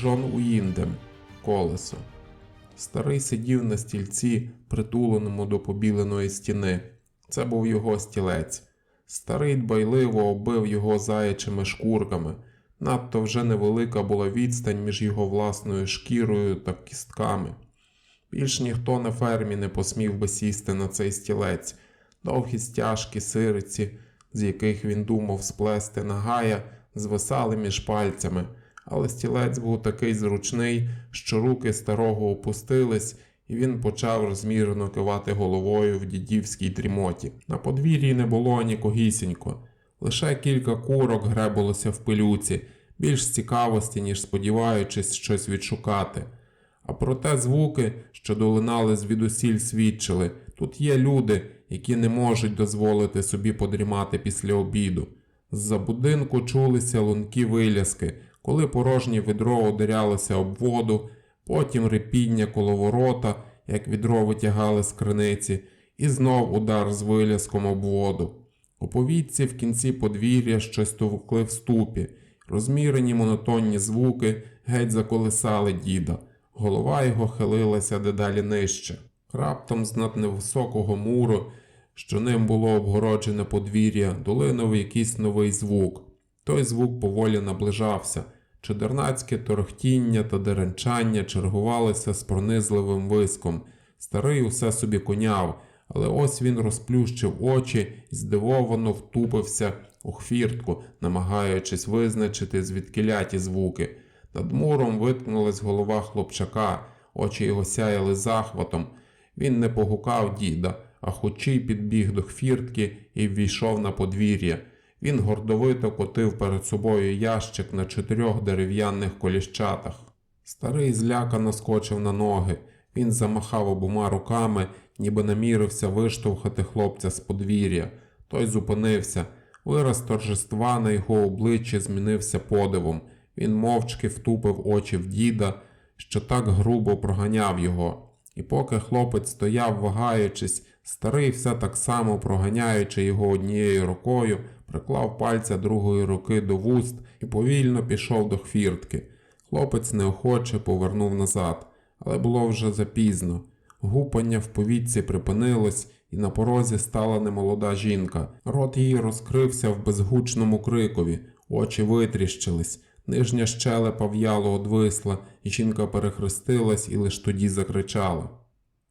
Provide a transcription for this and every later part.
Джон Уіндем колесо. Старий сидів на стільці, притуленому до побіленої стіни. Це був його стілець. Старий дбайливо оббив його заячими шкурками. Надто вже невелика була відстань між його власною шкірою та кістками. Більш ніхто на фермі не посмів би сісти на цей стілець, довгі стяжки сириці, з яких він думав сплести нагая, звисали між пальцями, але стілець був такий зручний, що руки старого опустились, і він почав розмірено кивати головою в дідівській дрімоті. На подвір'ї не було нікогісінько, лише кілька курок гребалося в пилюці, більш з цікавості, ніж сподіваючись щось відшукати. А проте звуки, що долинали звідусіль, свідчили тут є люди, які не можуть дозволити собі подрімати після обіду. З-за будинку чулися лункі виляски, коли порожнє відро ударялося об воду, потім репіння коло ворота, як відро витягали з криниці, і знов удар з виляском об воду. У повітці в кінці подвір'я щось товкли в ступі, розмірені монотонні звуки геть заколисали діда. Голова його хилилася дедалі нижче. Раптом з над невисокого муру, що ним було обгороджене подвір'я, долинув якийсь новий звук. Той звук поволі наближався. Чудернацьке торохтіння та деренчання чергувалися з пронизливим виском. Старий усе собі коняв, але ось він розплющив очі і здивовано втупився у хвіртку, намагаючись визначити звідкиляті звуки. Над муром виткнулась голова хлопчака, очі його сяяли захватом. Він не погукав діда, а хочій підбіг до хвіртки і ввійшов на подвір'я. Він гордовито котив перед собою ящик на чотирьох дерев'яних коліщатах. Старий злякано скочив на ноги. Він замахав обома руками, ніби намірився виштовхати хлопця з подвір'я. Той зупинився. Вираз торжества на його обличчі змінився подивом. Він мовчки втупив очі в діда, що так грубо проганяв його. І поки хлопець стояв, вагаючись, старий все так само проганяючи його однією рукою, приклав пальця другої руки до вуст і повільно пішов до хвіртки. Хлопець неохоче повернув назад, але було вже запізно. Гупання в повітці припинилось, і на порозі стала немолода жінка. Рот її розкрився в безгучному крикові, очі витріщились. Нижня щелепа в'яло одвисла, і жінка перехрестилась і лиш тоді закричала.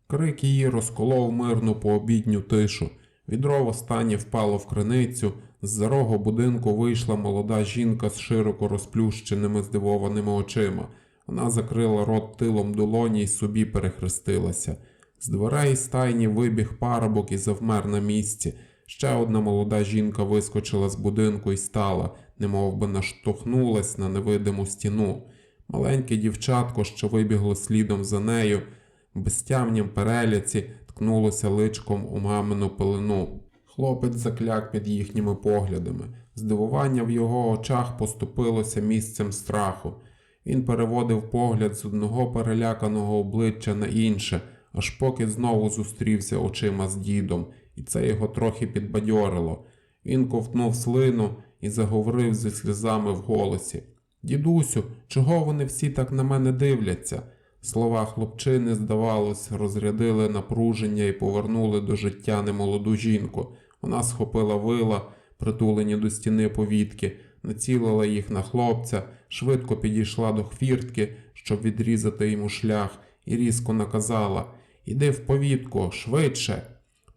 Крик її розколов мирну пообідню тишу. Відро востаннє впало в криницю, з зарого будинку вийшла молода жінка з широко розплющеними здивованими очима. Вона закрила рот тилом долоні й собі перехрестилася. З дверей стайні вибіг парубок і завмер на місці. Ще одна молода жінка вискочила з будинку і стала, немов би наштовхнулась на невидиму стіну. Маленьке дівчатко, що вибігло слідом за нею, в безтямнім переляці ткнулося личком у мамину пелену. Хлопець закляк під їхніми поглядами. Здивування в його очах поступилося місцем страху. Він переводив погляд з одного переляканого обличчя на інше, аж поки знову зустрівся очима з дідом, і це його трохи підбадьорило. Він ковтнув слину і заговорив зі сльозами в голосі. Дідусю, чого вони всі так на мене дивляться? Слова хлопчини, здавалось, розрядили напруження і повернули до життя немолоду жінку. Вона схопила вила, притулені до стіни повітки, націлила їх на хлопця, швидко підійшла до хвіртки, щоб відрізати йому шлях, і різко наказала Іди в повітку, швидше.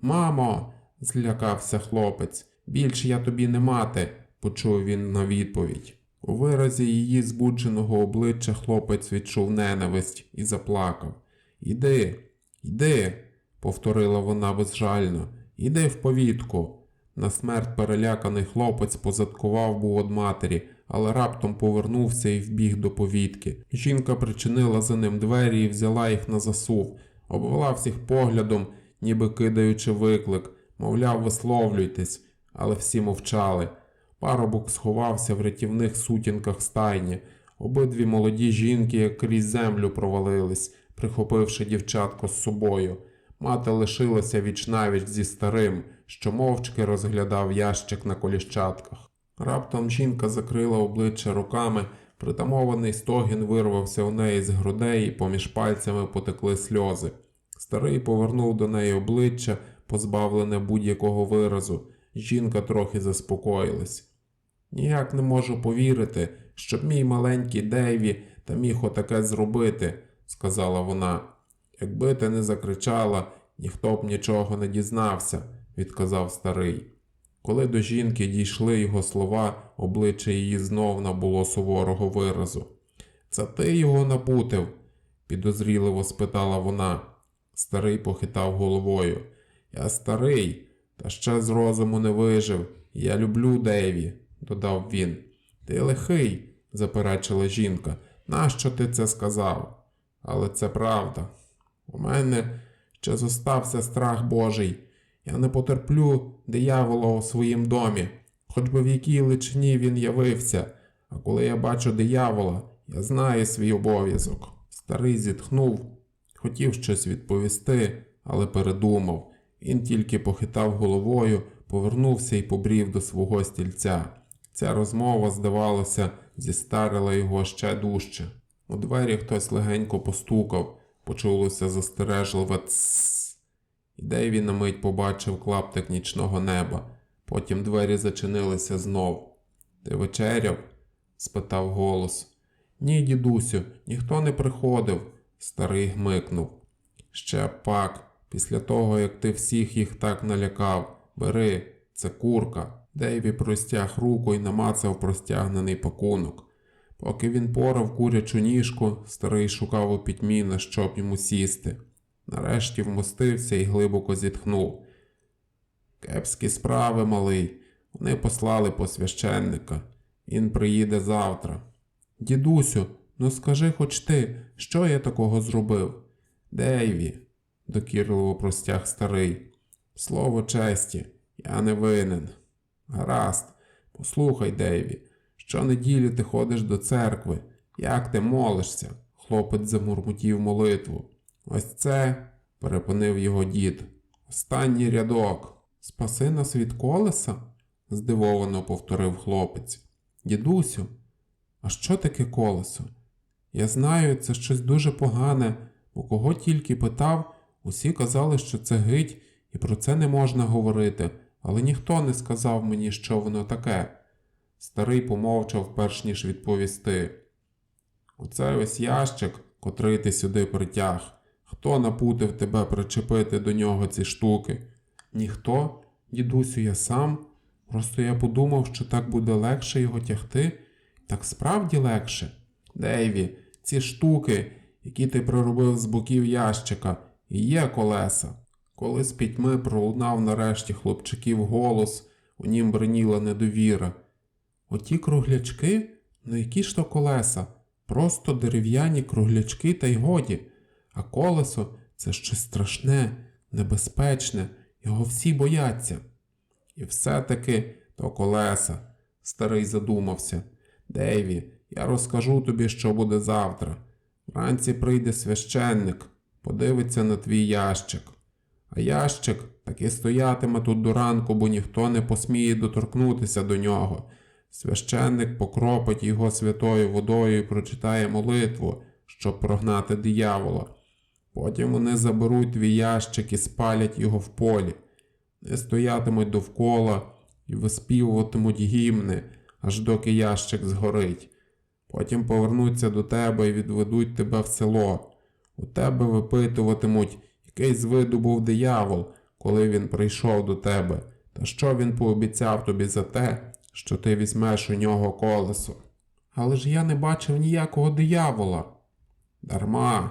Мамо, злякався хлопець. Більше я тобі не мати, почув він на відповідь. У виразі її збудженого обличчя хлопець відчув ненависть і заплакав. Іди, йди, повторила вона безжально, іди в повітку. На смерть переляканий хлопець позадкував був од матері, але раптом повернувся і вбіг до повітки. Жінка причинила за ним двері і взяла їх на засув, обвела всіх поглядом, ніби кидаючи виклик, мовляв, висловлюйтесь, але всі мовчали. Парубок сховався в рятівних сутінках стайні. Обидві молоді жінки, крізь землю провалились, прихопивши дівчатко з собою. Мати лишилася вічнавіч зі старим, що мовчки розглядав ящик на коліщатках. Раптом жінка закрила обличчя руками, Притамований стогін вирвався у неї з грудей, і поміж пальцями потекли сльози. Старий повернув до неї обличчя, позбавлене будь-якого виразу. Жінка трохи заспокоїлась. Ніяк не можу повірити, щоб мій маленький Дейві та міг отаке зробити, сказала вона. Якби ти не закричала, ніхто б нічого не дізнався, відказав старий. Коли до жінки дійшли його слова, обличчя її знов набуло суворого виразу. Це ти його напутив? підозріливо спитала вона. Старий похитав головою. Я старий, та ще з розуму не вижив. Я люблю Дейві, додав він. Ти лихий, заперечила жінка. Нащо ти це сказав? Але це правда. У мене ще зостався страх Божий. Я не потерплю диявола у своїм домі, хоч би в якій личині він явився. А коли я бачу диявола, я знаю свій обов'язок. Старий зітхнув, хотів щось відповісти, але передумав. Він тільки похитав головою, повернувся і побрів до свого стільця. Ця розмова, здавалося, зістарила його ще дужче. У двері хтось легенько постукав, почулося застережливе «цсс». І Дейві на мить побачив клаптик нічного неба. Потім двері зачинилися знов. Ти вечеряв? спитав голос. Ні, дідусю, ніхто не приходив, старий гмикнув. Ще пак, після того, як ти всіх їх так налякав, бери, це курка. Дейві простяг руку і намацав простягнений пакунок. Поки він порав курячу ніжку, старий шукав у пітьмі, на що б йому сісти. Нарешті вмостився і глибоко зітхнув. Кепські справи, малий. Вони послали по священника. Він приїде завтра. Дідусю, ну скажи хоч ти, що я такого зробив? Дейві, докірливо простяг старий. Слово честі, я не винен. Гаразд, послухай, Дейві, щонеділі ти ходиш до церкви. Як ти молишся? Хлопець замурмотів молитву. Ось це, перепинив його дід. Останній рядок. Спаси нас від колеса? здивовано повторив хлопець. Дідусю, а що таке колесо? Я знаю, це щось дуже погане, бо кого тільки питав, усі казали, що це гить, і про це не можна говорити, але ніхто не сказав мені, що воно таке. Старий помовчав, перш ніж відповісти. Оце ось ящик, котрий ти сюди притяг. Хто напутив тебе причепити до нього ці штуки? Ніхто, дідусю, я сам. Просто я подумав, що так буде легше його тягти. Так справді легше. Дейві, ці штуки, які ти проробив з боків ящика, і є колеса. Коли з пітьми пролунав нарешті хлопчиків голос, у нім бриніла недовіра. Оті круглячки? Ну які ж то колеса? Просто дерев'яні круглячки та й годі. А колесо це щось страшне, небезпечне, його всі бояться. І все-таки то колеса. Старий задумався. Дейві, я розкажу тобі, що буде завтра. Вранці прийде священник, подивиться на твій ящик. А ящик таки стоятиме тут до ранку, бо ніхто не посміє доторкнутися до нього. Священник покропить його святою водою і прочитає молитву, щоб прогнати диявола. Потім вони заберуть твій ящик і спалять його в полі, не стоятимуть довкола і виспівуватимуть гімни, аж доки ящик згорить. Потім повернуться до тебе і відведуть тебе в село. У тебе випитуватимуть, який з виду був диявол, коли він прийшов до тебе, та що він пообіцяв тобі за те, що ти візьмеш у нього колесо. Але ж я не бачив ніякого диявола. Дарма,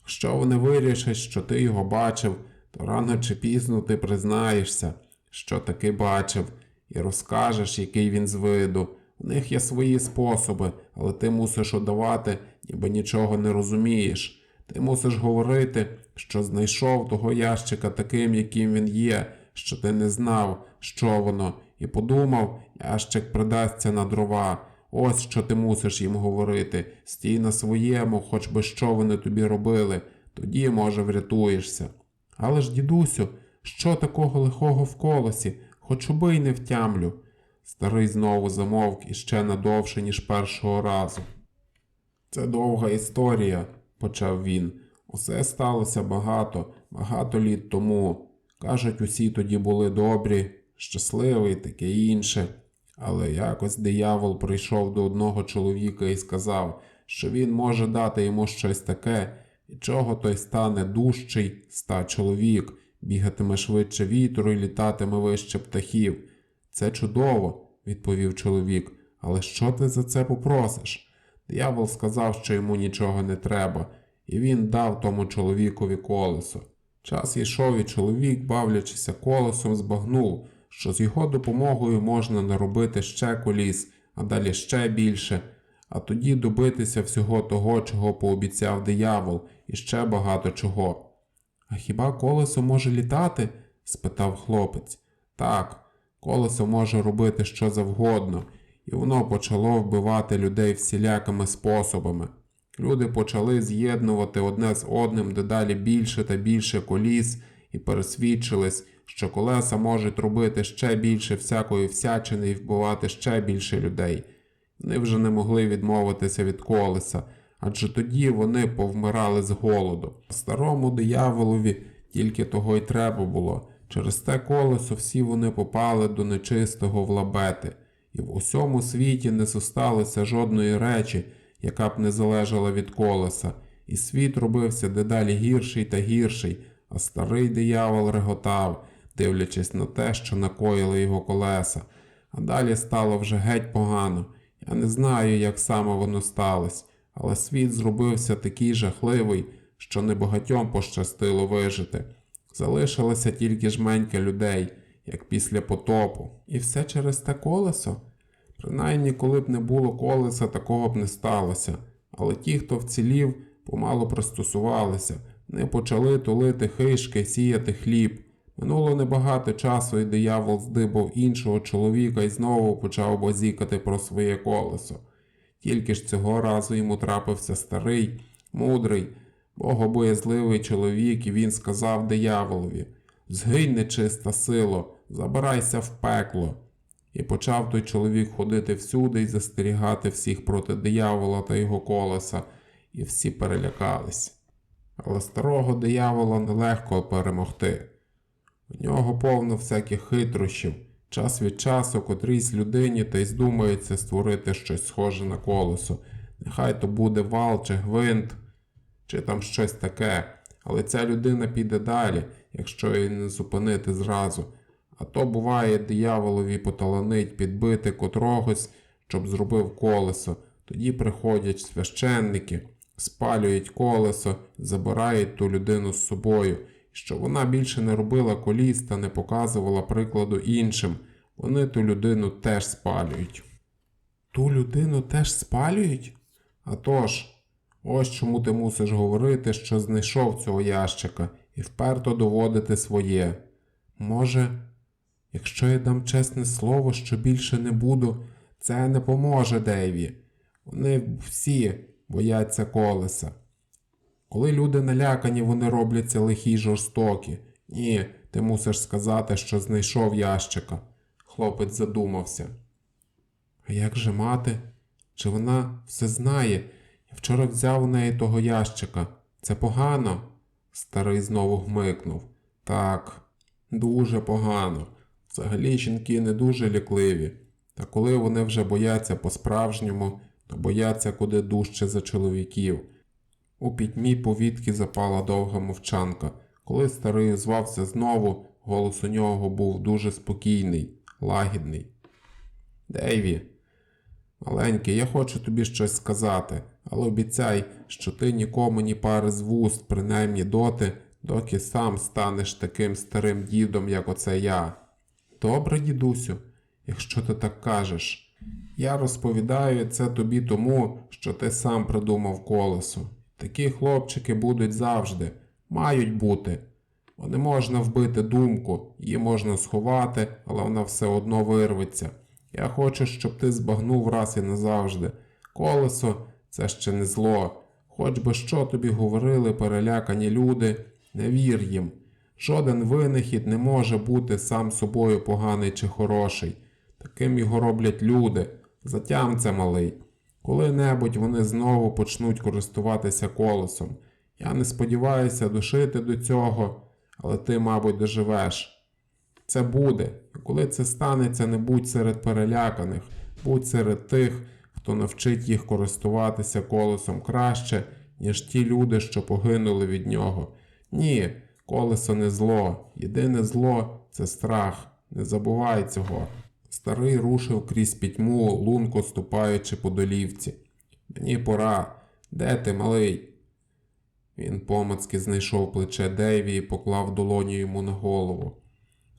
якщо вони вирішать, що ти його бачив, то рано чи пізно ти признаєшся, що таки бачив, і розкажеш, який він з виду. У них є свої способи, але ти мусиш удавати, ніби нічого не розумієш. Ти мусиш говорити, що знайшов того ящика таким, яким він є, що ти не знав, що воно, і подумав, ящик придасться на дрова. Ось що ти мусиш їм говорити. Стій на своєму, хоч би що вони тобі робили, тоді, може, врятуєшся. Але ж, дідусю, що такого лихого в колосі, хоч уби й не втямлю. Старий знову замовк іще надовше, ніж першого разу. Це довга історія, почав він. Усе сталося багато, багато літ тому. Кажуть, усі тоді були добрі, щасливі, таке інше. Але якось диявол прийшов до одного чоловіка і сказав, що він може дати йому щось таке, і чого той стане дужчий, ста чоловік, бігатиме швидше вітру і літатиме вище птахів. Це чудово, відповів чоловік. Але що ти за це попросиш? Диявол сказав, що йому нічого не треба, і він дав тому чоловікові колесо. Час йшов, і чоловік, бавлячися колесом, збагнув, що з його допомогою можна наробити ще коліс, а далі ще більше, а тоді добитися всього того, чого пообіцяв диявол, і ще багато чого. А хіба колесо може літати? спитав хлопець. Так, колесо може робити що завгодно, і воно почало вбивати людей всілякими способами. Люди почали з'єднувати одне з одним дедалі більше та більше коліс і пересвідчились, що колеса можуть робити ще більше всякої всячини і вбивати ще більше людей. Вони вже не могли відмовитися від колеса, адже тоді вони повмирали з голоду. Старому дияволові тільки того й треба було. Через те колесо всі вони попали до нечистого в лабети, і в усьому світі не зосталося жодної речі, яка б не залежала від колеса, і світ робився дедалі гірший та гірший, а старий диявол реготав, дивлячись на те, що накоїли його колеса. А далі стало вже геть погано. Я не знаю, як саме воно сталося, але світ зробився такий жахливий, що небагатьом пощастило вижити. Залишилося тільки жменька людей, як після потопу. І все через те колесо. Принаймні, коли б не було колеса, такого б не сталося. Але ті, хто вцілів, помало пристосувалися, не почали тулити хишки, сіяти хліб. Минуло небагато часу, і диявол здибав іншого чоловіка і знову почав базікати про своє колесо. Тільки ж цього разу йому трапився старий, мудрий, богобоязливий чоловік, і він сказав дияволові Згинь, нечиста сило, забирайся в пекло. І почав той чоловік ходити всюди і застерігати всіх проти диявола та його колеса, і всі перелякались. Але старого диявола нелегко перемогти. У нього повно всяких хитрощів, час від часу котрійсь людині та й здумається створити щось схоже на колесо. Нехай то буде вал чи гвинт, чи там щось таке, але ця людина піде далі, якщо її не зупинити зразу. А то буває дияволові поталанить підбити котрогось, щоб зробив колесо. Тоді приходять священники, спалюють колесо, забирають ту людину з собою, що вона більше не робила коліс та не показувала прикладу іншим. Вони ту людину теж спалюють. Ту людину теж спалюють? А тож, ось чому ти мусиш говорити, що знайшов цього ящика, і вперто доводити своє. Може, якщо я дам чесне слово, що більше не буду, це не поможе Дейві. Вони всі бояться колеса. Коли люди налякані, вони робляться лихі й жорстокі. Ні, ти мусиш сказати, що знайшов ящика. Хлопець задумався. А як же мати? Чи вона все знає? Я вчора взяв у неї того ящика. Це погано? Старий знову гмикнув. Так, дуже погано. Взагалі жінки не дуже лякливі. Та коли вони вже бояться по-справжньому, то бояться куди дужче за чоловіків. У пітьмі повітки запала довга мовчанка. Коли старий звався знову, голос у нього був дуже спокійний, лагідний. Дейві, маленький, я хочу тобі щось сказати, але обіцяй, що ти нікому ні пари з вуст, принаймні доти, доки сам станеш таким старим дідом, як оце я. Добре, дідусю, якщо ти так кажеш. Я розповідаю це тобі тому, що ти сам придумав колесо. Такі хлопчики будуть завжди, мають бути. Бо не можна вбити думку, її можна сховати, але вона все одно вирветься. Я хочу, щоб ти збагнув раз і назавжди. Колесо це ще не зло. Хоч би що тобі говорили перелякані люди, не вір їм. Жоден винахід не може бути сам собою поганий чи хороший. Таким його роблять люди. Затям це малий. Коли-небудь вони знову почнуть користуватися колесом. Я не сподіваюся дошити до цього, але ти, мабуть, доживеш. Це буде, і коли це станеться, не будь серед переляканих, будь серед тих, хто навчить їх користуватися колесом краще, ніж ті люди, що погинули від нього. Ні, колесо не зло. Єдине зло це страх. Не забувай цього. Старий рушив крізь пітьму, лунко ступаючи по долівці. Мені пора. Де ти, малий? Він помацки знайшов плече Дейві і поклав долоню йому на голову.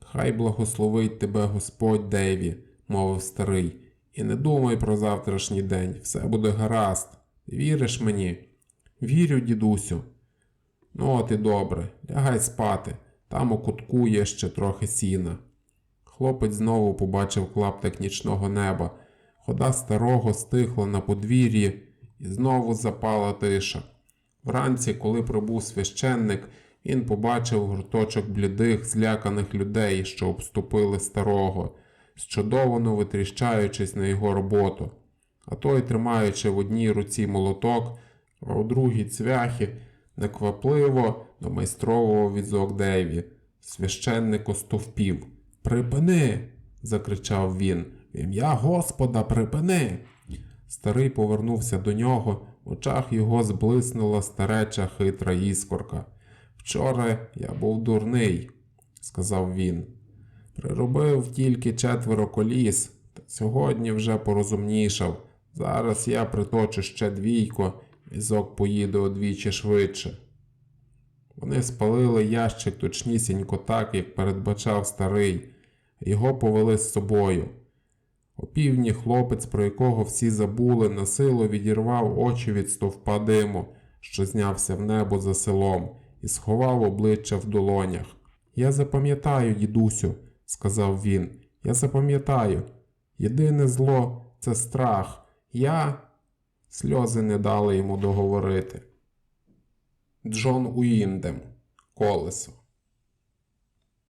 Хай благословить тебе Господь Дейві, мовив старий, і не думай про завтрашній день, все буде гаразд. Віриш мені? Вірю, дідусю. Ну, от і добре, лягай спати, там у кутку є ще трохи сіна. Хлопець знову побачив клаптик нічного неба. Хода старого стихла на подвір'ї, і знову запала тиша. Вранці, коли прибув священник, він побачив гурточок блідих, зляканих людей, що обступили старого, щодовано витріщаючись на його роботу. А той, тримаючи в одній руці молоток, а у другій цвяхи, неквапливо домайстровував візок Дейві. Священник остовпів. Припини. закричав він. В ім'я Господа, припини. Старий повернувся до нього, в очах його зблиснула стареча хитра іскорка. Вчора я був дурний, сказав він. Приробив тільки четверо коліс, та сьогодні вже порозумнішав. Зараз я приточу ще двійко, візок поїде удвічі швидше. Вони спалили ящик точнісінько так, як передбачав старий, його повели з собою. Опівдні хлопець, про якого всі забули, на силу відірвав очі від стовпа диму, що знявся в небо за селом, і сховав обличчя в долонях. Я запам'ятаю, дідусю, сказав він, я запам'ятаю. Єдине зло це страх. Я. Сльози не дали йому договорити. Джон Уіндем. Колесо.